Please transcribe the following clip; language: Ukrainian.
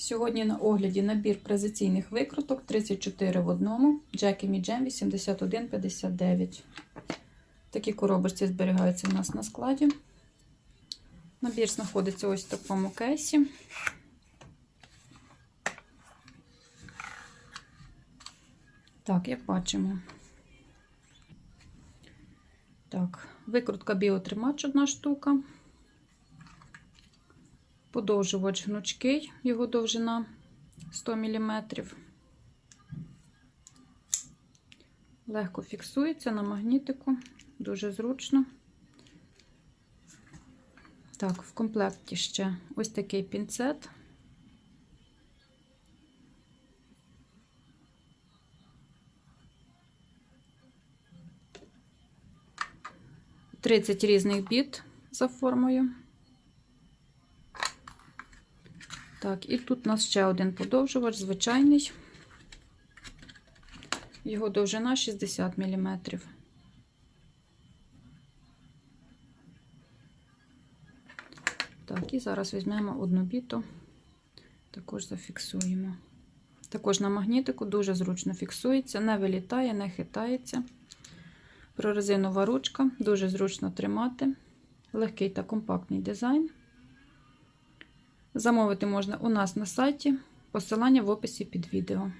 Сьогодні на огляді набір презиційних викруток 34 в одному Me Jam 8159. Такі коробочці зберігаються у нас на складі. Набір знаходиться ось в такому кейсі. Так, як бачимо. Так, викрутка біотримач одна штука. Подовжувач гнучкий, його довжина 100 мм. Легко фіксується на магнітику, дуже зручно. Так, в комплекті ще ось такий пінцет. Тридцять різних біт за формою. Так, і тут у нас ще один подовжувач, звичайний. Його довжина 60 мм. Так, і зараз візьмемо одну біту, також зафіксуємо. Також на магнітику дуже зручно фіксується, не вилітає, не хитається. Прорезинова ручка, дуже зручно тримати. Легкий та компактний дизайн. Замовити можна у нас на сайті. Посилання в описі під відео.